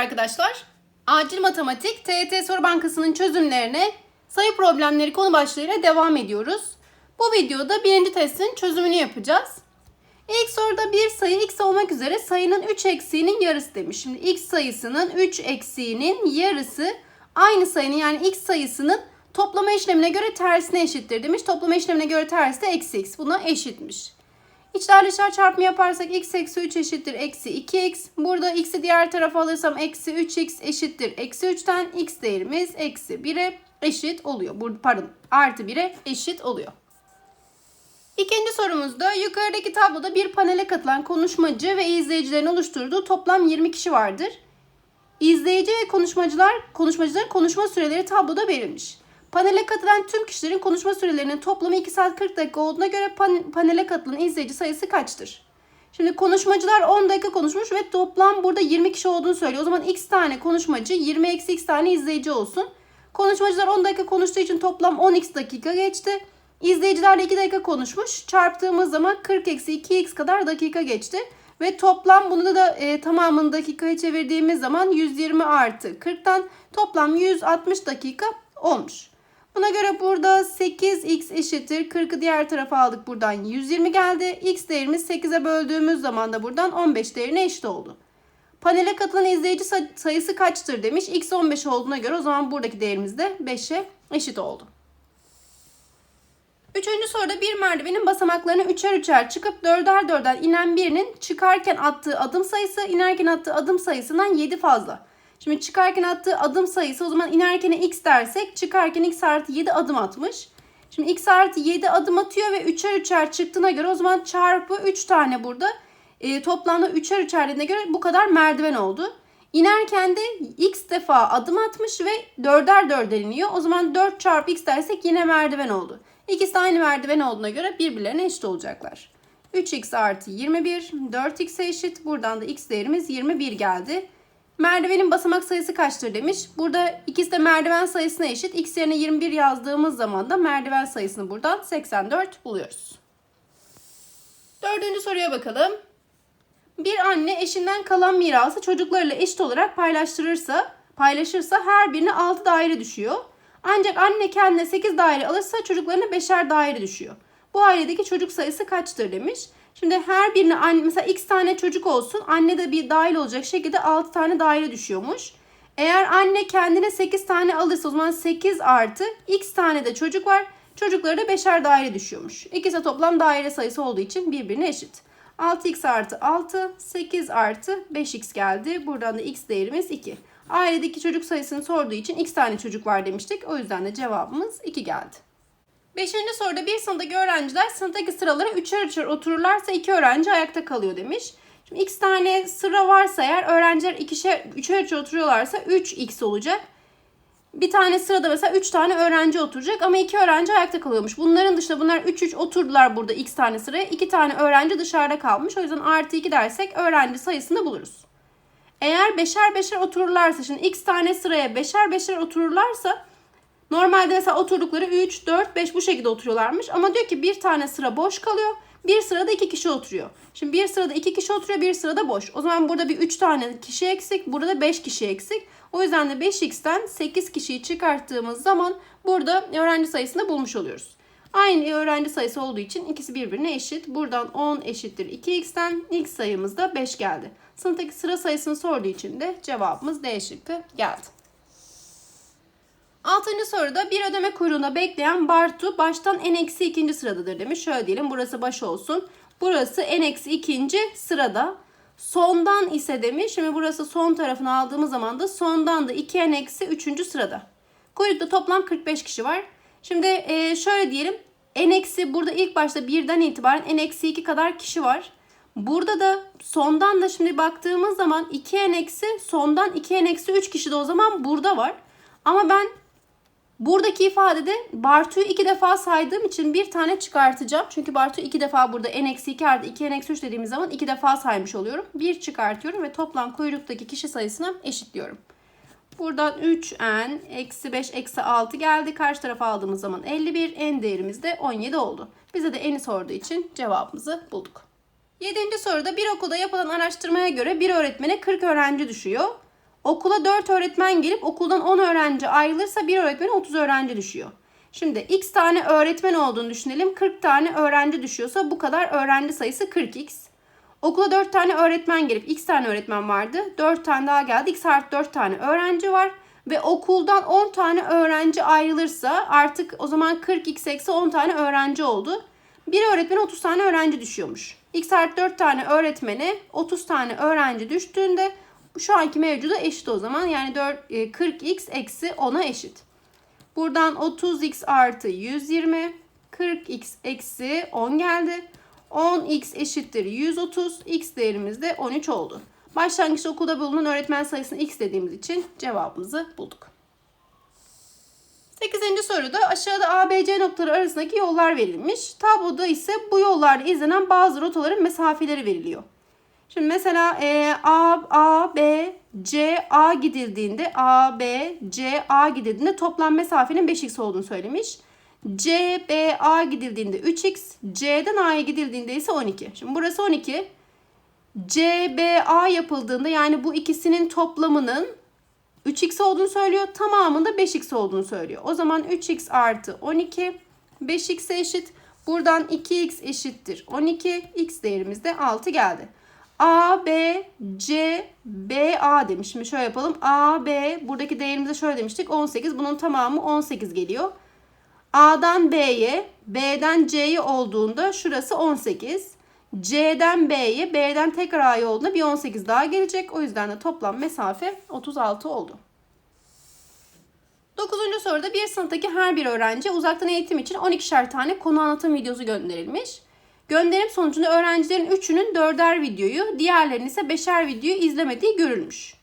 arkadaşlar. Acil Matematik TET Soru Bankası'nın çözümlerine sayı problemleri konu başlığıyla devam ediyoruz. Bu videoda birinci testin çözümünü yapacağız. İlk soruda bir sayı x olmak üzere sayının 3 eksiğinin yarısı demiş. Şimdi x sayısının 3 eksiğinin yarısı aynı sayının yani x sayısının toplama işlemine göre tersine eşittir demiş. Toplama işlemine göre tersi de eksi x. Buna eşitmiş. İçler dışlar çarpımı yaparsak x eksi 3 eşittir eksi 2x. Burada x'i diğer tarafa alırsam eksi 3x eşittir eksi 3'ten x değerimiz eksi 1'e eşit oluyor. Burada, pardon artı 1'e eşit oluyor. İkinci sorumuzda yukarıdaki tabloda bir panele katılan konuşmacı ve izleyicilerin oluşturduğu toplam 20 kişi vardır. İzleyici ve konuşmacılar, konuşmacıların konuşma süreleri tabloda verilmiş. Panele katılan tüm kişilerin konuşma sürelerinin toplamı 2 saat 40 dakika olduğuna göre pan- panele katılan izleyici sayısı kaçtır? Şimdi konuşmacılar 10 dakika konuşmuş ve toplam burada 20 kişi olduğunu söylüyor. O zaman x tane konuşmacı 20 eksi x tane izleyici olsun. Konuşmacılar 10 dakika konuştuğu için toplam 10x dakika geçti. İzleyiciler de 2 dakika konuşmuş. Çarptığımız zaman 40 eksi 2x kadar dakika geçti. Ve toplam bunu da e, tamamını dakikaya çevirdiğimiz zaman 120 artı 40'tan toplam 160 dakika olmuş. Buna göre burada 8x eşittir. 40'ı diğer tarafa aldık. Buradan 120 geldi. X değerimiz 8'e böldüğümüz zaman da buradan 15 değerine eşit oldu. Panele katılan izleyici say- sayısı kaçtır demiş. X 15 olduğuna göre o zaman buradaki değerimiz de 5'e eşit oldu. Üçüncü soruda bir merdivenin basamaklarını üçer üçer çıkıp dörder dörder inen birinin çıkarken attığı adım sayısı inerken attığı adım sayısından 7 fazla. Şimdi çıkarken attığı adım sayısı o zaman inerken x dersek çıkarken x artı 7 adım atmış. Şimdi x artı 7 adım atıyor ve üçer üçer çıktığına göre o zaman çarpı 3 tane burada e, toplamda üçer üçer dediğine göre bu kadar merdiven oldu. İnerken de x defa adım atmış ve dörder dörder iniyor. O zaman 4 çarpı x dersek yine merdiven oldu. İkisi de aynı merdiven olduğuna göre birbirlerine eşit olacaklar. 3x artı 21, 4x'e eşit. Buradan da x değerimiz 21 geldi. Merdivenin basamak sayısı kaçtır demiş. Burada ikisi de merdiven sayısına eşit. X yerine 21 yazdığımız zaman da merdiven sayısını buradan 84 buluyoruz. Dördüncü soruya bakalım. Bir anne eşinden kalan mirası çocuklarıyla eşit olarak paylaştırırsa, paylaşırsa her birine 6 daire düşüyor. Ancak anne kendine 8 daire alırsa çocuklarına 5'er daire düşüyor. Bu ailedeki çocuk sayısı kaçtır demiş. Şimdi her birine mesela x tane çocuk olsun. Anne de bir dahil olacak şekilde 6 tane daire düşüyormuş. Eğer anne kendine 8 tane alırsa o zaman 8 artı x tane de çocuk var. Çocuklara da 5'er daire düşüyormuş. İkisi toplam daire sayısı olduğu için birbirine eşit. 6x artı 6, 8 artı 5x geldi. Buradan da x değerimiz 2. Ailedeki çocuk sayısını sorduğu için x tane çocuk var demiştik. O yüzden de cevabımız 2 geldi. Beşinci soruda bir sınıftaki öğrenciler sınıftaki sıralara üçer üçer otururlarsa iki öğrenci ayakta kalıyor demiş. Şimdi x tane sıra varsa eğer öğrenciler ikişer, üçer üçer oturuyorlarsa 3x olacak. Bir tane sırada mesela 3 tane öğrenci oturacak ama 2 öğrenci ayakta kalıyormuş. Bunların dışında bunlar 3 3 oturdular burada x tane sıraya. 2 tane öğrenci dışarıda kalmış. O yüzden artı 2 dersek öğrenci sayısını buluruz. Eğer beşer beşer otururlarsa şimdi x tane sıraya beşer beşer otururlarsa normalde mesela oturdukları 3, 4, 5 bu şekilde oturuyorlarmış. Ama diyor ki bir tane sıra boş kalıyor. Bir sırada iki kişi oturuyor. Şimdi bir sırada iki kişi oturuyor, bir sırada boş. O zaman burada bir 3 tane kişi eksik, burada 5 kişi eksik. O yüzden de 5x'ten 8 kişiyi çıkarttığımız zaman burada öğrenci sayısını bulmuş oluyoruz. Aynı öğrenci sayısı olduğu için ikisi birbirine eşit. Buradan 10 eşittir 2x'ten ilk sayımız da 5 geldi. Sınıftaki sıra sayısını sorduğu için de cevabımız D şıkkı geldi. Altıncı soruda bir ödeme kuyruğunda bekleyen Bartu baştan en eksi ikinci sıradadır demiş. Şöyle diyelim burası baş olsun. Burası en eksi ikinci sırada. Sondan ise demiş. Şimdi burası son tarafını aldığımız zaman da sondan da 2 en eksi 3. sırada. Kuyrukta toplam 45 kişi var. Şimdi e, şöyle diyelim. En eksi burada ilk başta birden itibaren en eksi 2 kadar kişi var. Burada da sondan da şimdi baktığımız zaman 2 en eksi sondan 2 en eksi 3 kişi de o zaman burada var. Ama ben buradaki ifadede Bartu'yu iki defa saydığım için bir tane çıkartacağım. Çünkü Bartu iki defa burada n eksi 2 artı 2 n eksi 3 dediğimiz zaman iki defa saymış oluyorum. Bir çıkartıyorum ve toplam kuyruktaki kişi sayısına eşitliyorum. Buradan 3n eksi 5 eksi 6 geldi. Karşı tarafa aldığımız zaman 51. n değerimiz de 17 oldu. Bize de n'i sorduğu için cevabımızı bulduk. Yedinci soruda bir okulda yapılan araştırmaya göre bir öğretmene 40 öğrenci düşüyor. Okula 4 öğretmen gelip okuldan 10 öğrenci ayrılırsa bir öğretmene 30 öğrenci düşüyor. Şimdi x tane öğretmen olduğunu düşünelim. 40 tane öğrenci düşüyorsa bu kadar öğrenci sayısı 40x. Okula 4 tane öğretmen gelip x tane öğretmen vardı. 4 tane daha geldi. x artı 4 tane öğrenci var. Ve okuldan 10 tane öğrenci ayrılırsa artık o zaman 40x eksi 10 tane öğrenci oldu. Bir öğretmene 30 tane öğrenci düşüyormuş. x artı 4 tane öğretmene 30 tane öğrenci düştüğünde şu anki mevcuda eşit o zaman. Yani 4, 40x eksi 10'a eşit. Buradan 30x artı 120, 40x eksi 10 geldi. 10x eşittir 130, x değerimiz de 13 oldu. Başlangıçta okulda bulunan öğretmen sayısını x dediğimiz için cevabımızı bulduk. 8. soruda aşağıda A, B, C noktaları arasındaki yollar verilmiş. Tabloda ise bu yollarda izlenen bazı rotaların mesafeleri veriliyor. Şimdi mesela e, A, A, B, C, A gidildiğinde A, B, C, A gidildiğinde toplam mesafenin 5x olduğunu söylemiş. C, B, A gidildiğinde 3x, C'den A'ya gidildiğinde ise 12. Şimdi burası 12. C, B, A yapıldığında yani bu ikisinin toplamının 3x olduğunu söylüyor. Tamamında 5x olduğunu söylüyor. O zaman 3x artı 12 5x'e eşit. Buradan 2x eşittir 12. X değerimiz de 6 geldi. A, B, C, B, A demiş. Şimdi şöyle yapalım. A, B buradaki değerimize şöyle demiştik. 18. Bunun tamamı 18 geliyor. A'dan B'ye, B'den C'ye olduğunda şurası 18. C'den B'ye, B'den tekrar A'ya olduğunda bir 18 daha gelecek. O yüzden de toplam mesafe 36 oldu. 9. soruda bir sınıftaki her bir öğrenci uzaktan eğitim için 12'şer tane konu anlatım videosu gönderilmiş. Gönderim sonucunda öğrencilerin 3'ünün 4'er videoyu, diğerlerinin ise 5'er videoyu izlemediği görülmüş.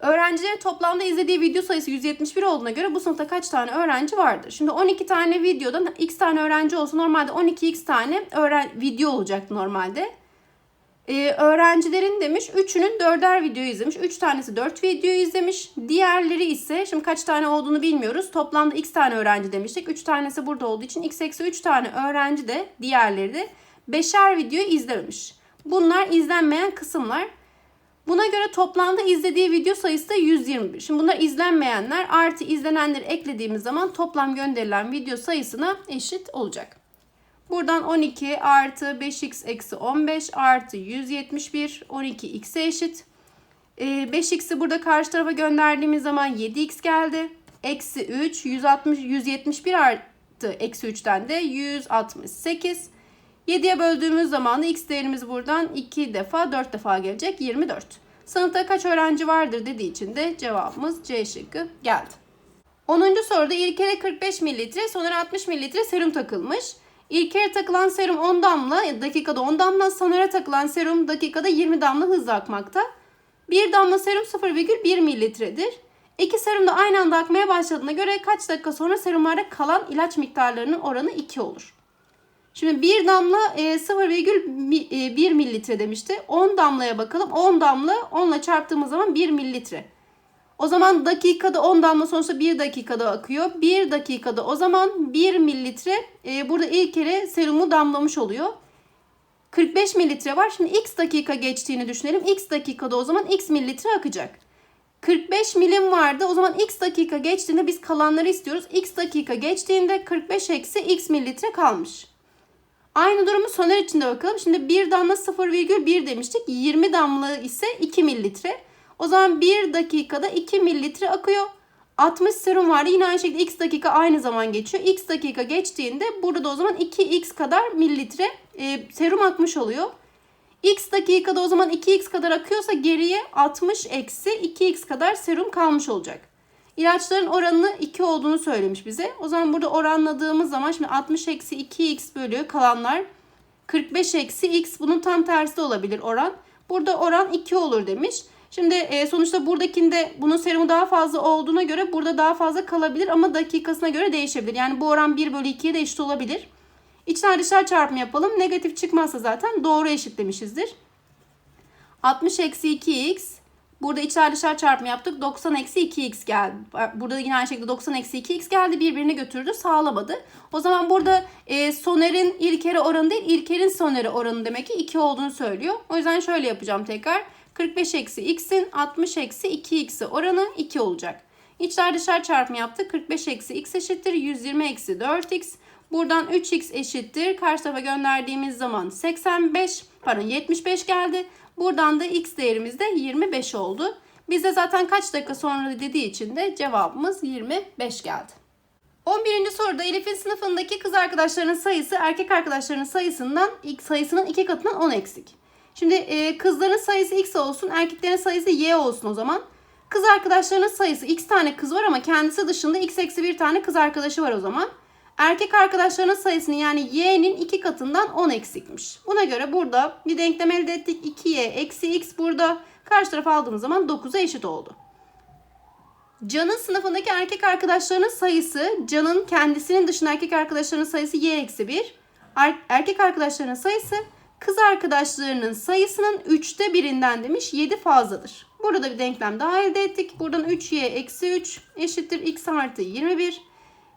Öğrencilerin toplamda izlediği video sayısı 171 olduğuna göre bu sınıfta kaç tane öğrenci vardır? Şimdi 12 tane videodan x tane öğrenci olsa normalde 12x tane öğren video olacaktı normalde. Ee, öğrencilerin demiş 3'ünün 4'er video izlemiş. 3 tanesi 4 video izlemiş. Diğerleri ise şimdi kaç tane olduğunu bilmiyoruz. Toplamda x tane öğrenci demiştik. 3 tanesi burada olduğu için x eksi 3 tane öğrenci de diğerleri de 5'er video izlememiş. Bunlar izlenmeyen kısımlar. Buna göre toplamda izlediği video sayısı da 121. Şimdi bunlar izlenmeyenler artı izlenenleri eklediğimiz zaman toplam gönderilen video sayısına eşit olacak. Buradan 12 artı 5x eksi 15 artı 171 12x'e eşit. 5x'i ee, burada karşı tarafa gönderdiğimiz zaman 7x geldi. Eksi 3 160 171 artı eksi 3'ten de 168. 7'ye böldüğümüz zaman x değerimiz buradan 2 defa 4 defa gelecek 24. Sınıfta kaç öğrenci vardır dediği için de cevabımız C şıkkı geldi. 10. soruda İlker'e 45 mililitre sonra 60 mililitre serum takılmış. İlker'e takılan serum 10 damla dakikada 10 damla Soner'e takılan serum dakikada 20 damla hızla akmakta. Bir damla serum 0,1 mililitredir. İki serum da aynı anda akmaya başladığına göre kaç dakika sonra serumlarda kalan ilaç miktarlarının oranı 2 olur. Şimdi bir damla e, 0,1 mililitre demişti. 10 damlaya bakalım. 10 damla 10 ile çarptığımız zaman 1 mililitre. O zaman dakikada 10 damla sonuçta 1 dakikada akıyor. 1 dakikada o zaman 1 mililitre e, burada ilk kere serumu damlamış oluyor. 45 mililitre var. Şimdi x dakika geçtiğini düşünelim. x dakikada o zaman x mililitre akacak. 45 milim vardı. O zaman x dakika geçtiğinde biz kalanları istiyoruz. x dakika geçtiğinde 45 eksi x mililitre kalmış. Aynı durumu soner için de bakalım. Şimdi 1 damla 0,1 demiştik. 20 damla ise 2 mililitre. O zaman 1 dakikada 2 mililitre akıyor. 60 serum vardı. Yine aynı şekilde x dakika aynı zaman geçiyor. x dakika geçtiğinde burada da o zaman 2x kadar mililitre e, serum akmış oluyor. x dakikada o zaman 2x kadar akıyorsa geriye 60 eksi 2x kadar serum kalmış olacak. İlaçların oranını 2 olduğunu söylemiş bize. O zaman burada oranladığımız zaman şimdi 60 eksi 2x bölü kalanlar 45 eksi x bunun tam tersi olabilir oran. Burada oran 2 olur demiş. Şimdi e, sonuçta buradakinde bunun serumu daha fazla olduğuna göre burada daha fazla kalabilir ama dakikasına göre değişebilir. Yani bu oran 1 bölü 2'ye de eşit olabilir. İçler dışlar çarpımı yapalım. Negatif çıkmazsa zaten doğru eşitlemişizdir. 60 eksi 2x Burada içler dışlar çarpımı yaptık. 90 eksi 2x geldi. Burada yine aynı şekilde 90 eksi 2x geldi. Birbirini götürdü. Sağlamadı. O zaman burada e, Soner'in İlker'e oranı değil. İlker'in Soner'e oranı demek ki 2 olduğunu söylüyor. O yüzden şöyle yapacağım tekrar. 45 eksi x'in 60 eksi 2x'e oranı 2 olacak. İçler dışlar çarpımı yaptık. 45 eksi x eşittir 120 eksi 4x. Buradan 3x eşittir. Karşı tarafa gönderdiğimiz zaman 85 pardon 75 geldi. Buradan da x değerimiz de 25 oldu. Bize zaten kaç dakika sonra dediği için de cevabımız 25 geldi. 11. soruda Elif'in sınıfındaki kız arkadaşlarının sayısı erkek arkadaşlarının sayısından ilk sayısının iki katından 10 eksik. Şimdi e, kızların sayısı x olsun, erkeklerin sayısı y olsun o zaman. Kız arkadaşlarının sayısı x tane kız var ama kendisi dışında x eksi bir tane kız arkadaşı var o zaman. Erkek arkadaşlarının sayısının yani y'nin iki katından 10 eksikmiş. Buna göre burada bir denklem elde ettik. 2y eksi x burada. Karşı tarafa aldığımız zaman 9'a eşit oldu. Can'ın sınıfındaki erkek arkadaşlarının sayısı, Can'ın kendisinin dışında erkek arkadaşlarının sayısı y eksi 1. Er- erkek arkadaşlarının sayısı kız arkadaşlarının sayısının 3'te birinden demiş 7 fazladır. Burada da bir denklem daha elde ettik. Buradan 3y eksi 3 eşittir x artı 21.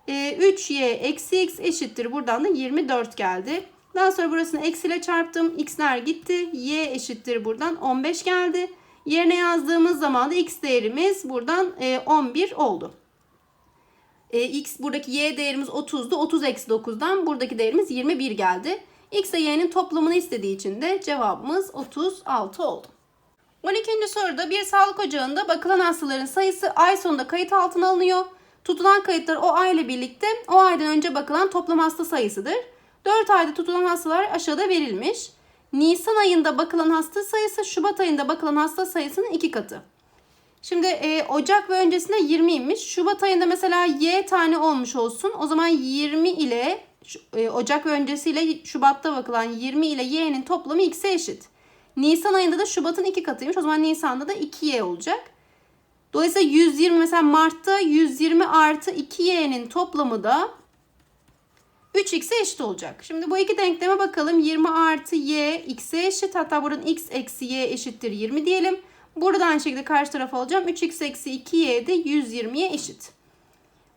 Ee, 3y eksi x eşittir. Buradan da 24 geldi. Daha sonra burasını eksiyle çarptım. x'ler gitti. y eşittir buradan 15 geldi. Yerine yazdığımız zaman da x değerimiz buradan e, 11 oldu. E, x buradaki y değerimiz 30'du. 30 eksi 9'dan buradaki değerimiz 21 geldi. X ile y'nin toplamını istediği için de cevabımız 36 oldu. 12. soruda bir sağlık ocağında bakılan hastaların sayısı ay sonunda kayıt altına alınıyor. Tutulan kayıtlar o ay ile birlikte o aydan önce bakılan toplam hasta sayısıdır. 4 ayda tutulan hastalar aşağıda verilmiş. Nisan ayında bakılan hasta sayısı Şubat ayında bakılan hasta sayısının iki katı. Şimdi e, Ocak ve öncesinde 20'ymiş. Şubat ayında mesela Y tane olmuş olsun. O zaman 20 ile Ocak ve öncesiyle Şubat'ta bakılan 20 ile Y'nin toplamı X'e eşit. Nisan ayında da Şubat'ın iki katıymış. O zaman Nisan'da da 2Y olacak. Dolayısıyla 120 mesela Mart'ta 120 artı 2Y'nin toplamı da 3x'e eşit olacak. Şimdi bu iki denkleme bakalım. 20 artı y x'e eşit. Hatta buradan x eksi y eşittir 20 diyelim. Buradan şekilde karşı tarafa alacağım. 3x eksi 2y de 120'ye eşit.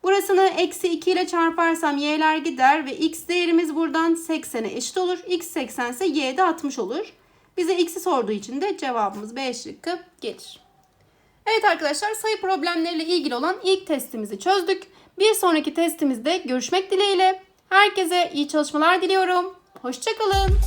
Burasını eksi 2 ile çarparsam y'ler gider ve x değerimiz buradan 80'e eşit olur. x 80 ise y de 60 olur. Bize x'i sorduğu için de cevabımız B şıkkı gelir. Evet arkadaşlar sayı problemleriyle ilgili olan ilk testimizi çözdük. Bir sonraki testimizde görüşmek dileğiyle. Herkese iyi çalışmalar diliyorum. Hoşçakalın.